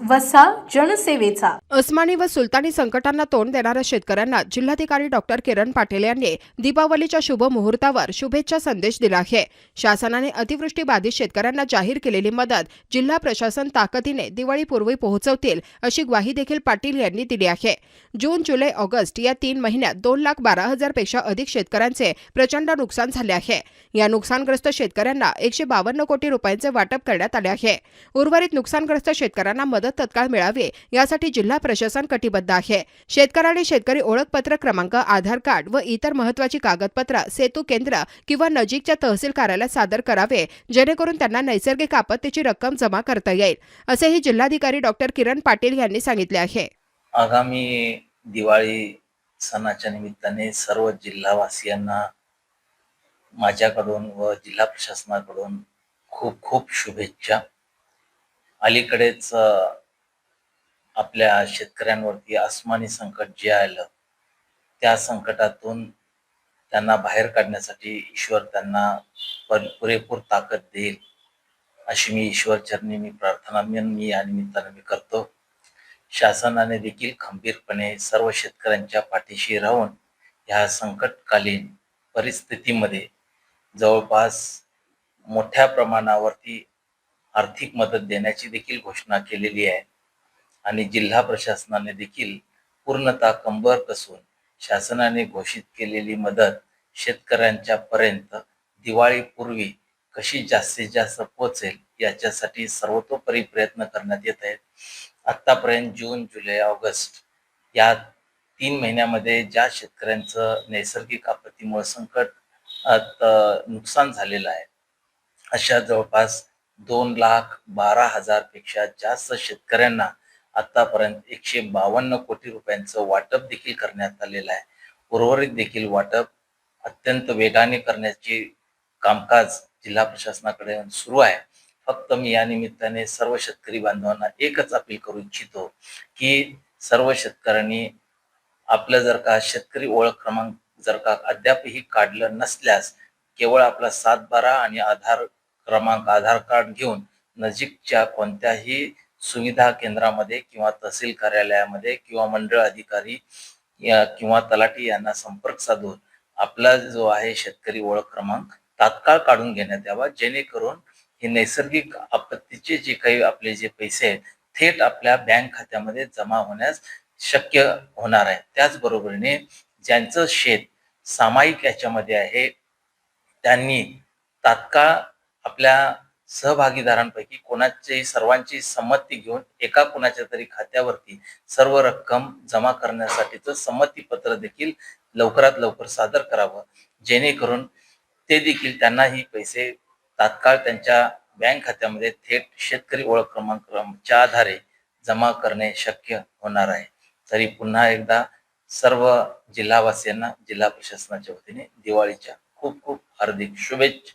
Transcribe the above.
वसा जनसेवेचा. अस्मानी व सुलतानी संकटांना तोंड देणाऱ्या शेतकऱ्यांना जिल्हाधिकारी डॉक्टर किरण पाटील यांनी दीपावलीच्या शुभ मुहूर्तावर शुभेच्छा संदेश दिला आहे. शासनाने अतिवृष्टी बाधित शेतकऱ्यांना जाहीर केलेली मदत जिल्हा प्रशासन ताकदीने दिवाळीपूर्वी पोहोचवतील अशी ग्वाही देखील पाटील यांनी दिली आहे. जून जुलै ऑगस्ट या तीन महिन्यात दोन लाख बारा हजारपेक्षा अधिक शेतकऱ्यांचे प्रचंड नुकसान झाले आहे. या नुकसानग्रस्त शेतकऱ्यांना एकशे बावन्न कोटी रुपयांचे वाटप करण्यात आले आहे. उर्वरित नुकसानग्रस्त शेतकऱ्यांना मदत तत्काळ मिळावी यासाठी जिल्हा प्रशासन कटिबद्ध आहे. शेतकऱ्यांनी शेतकरी ओळखपत्र क्रमांक आधार कार्ड व इतर महत्वाची कागदपत्र सेतू केंद्र किंवा नजीकच्या तहसील कार्यालयात सादर करावे जेणेकरून त्यांना नैसर्गिक आपत्तीची रक्कम जमा करता येईल असेही जिल्हाधिकारी डॉक्टर किरण पाटील यांनी सांगितले आहे. आगामी दिवाळी सणाच्या निमित्ताने सर्व जिल्हावासियांना माझ्याकडून व जिल्हा प्रशासनाकडून खूप खूप शुभेच्छा. अलीकडेच आपल्या शेतकऱ्यांवरती आसमानी संकट जे आलं त्या संकटातून त्यांना बाहेर काढण्यासाठी ईश्वर त्यांना पर- पुरेपूर ताकद देईल अशी मी ईश्वरचरणी मी प्रार्थना मी मी या निमित्ताने मी करतो. शासनाने देखील खंबीरपणे सर्व शेतकऱ्यांच्या पाठीशी राहून ह्या संकटकालीन परिस्थितीमध्ये जवळपास मोठ्या प्रमाणावरती आर्थिक मदत देण्याची देखील घोषणा केलेली आहे. आणि जिल्हा प्रशासनाने देखील पूर्णतः कंबर कसून शासनाने घोषित केलेली मदत शेतकऱ्यांच्या पर्यंत दिवाळीपूर्वी कशी जास्तीत जास्त पोहोचेल याच्यासाठी सर्वतोपरी प्रयत्न करण्यात येत आहेत. आत्तापर्यंत जून जुलै ऑगस्ट या तीन महिन्यामध्ये ज्या शेतकऱ्यांचं नैसर्गिक आपत्तीमुळे संकट नुकसान झालेलं आहे अशा जवळपास दोन लाख बारा हजारपेक्षा जास्त शेतकऱ्यांना आतापर्यंत एकशे बावन्न कोटी रुपयांचं वाटप देखील करण्यात आलेलं आहे. उर्वरित देखील वाटप अत्यंत वेगाने करण्याची कामकाज जिल्हा प्रशासनाकडे सुरू आहे. फक्त मी या निमित्ताने सर्व शेतकरी बांधवांना एकच अपील करू इच्छितो की सर्व शेतकऱ्यांनी आपलं जर का शेतकरी ओळख क्रमांक जर का अद्यापही काढलं नसल्यास केवळ आपला सात बारा आणि आधार क्रमांक आधार कार्ड घेऊन नजीकच्या कोणत्याही सुविधा केंद्रामध्ये किंवा तहसील कार्यालयामध्ये किंवा मंडळ अधिकारी या किंवा तलाठी यांना संपर्क साधून आपला जो आहे शेतकरी ओळख क्रमांक तात्काळ काढून घेण्यात यावा. जेणेकरून हे नैसर्गिक आपत्तीचे जे काही आपले जे पैसे आहेत थेट आपल्या बँक खात्यामध्ये जमा होण्यास शक्य होणार आहे. त्याचबरोबरीने ज्यांचं शेत सामायिक याच्यामध्ये आहे त्यांनी तात्काळ आपल्या सहभागीदारांपैकी कोणाची सर्वांची संमती घेऊन एका कुणाच्या तरी खात्यावरती सर्व रक्कम जमा करण्यासाठीचं संमतीपत्र देखील लवकरात लवकर सादर करावं. जेणेकरून ते देखील त्यांनाही पैसे तात्काळ त्यांच्या बँक खात्यामध्ये थेट शेतकरी ओळख क्रमांकाच्या आधारे जमा करणे शक्य होणार आहे. तरी पुन्हा एकदा सर्व जिल्हावासियांना जिल्हा प्रशासनाच्या वतीने दिवाळीच्या खूप खूप हार्दिक शुभेच्छा.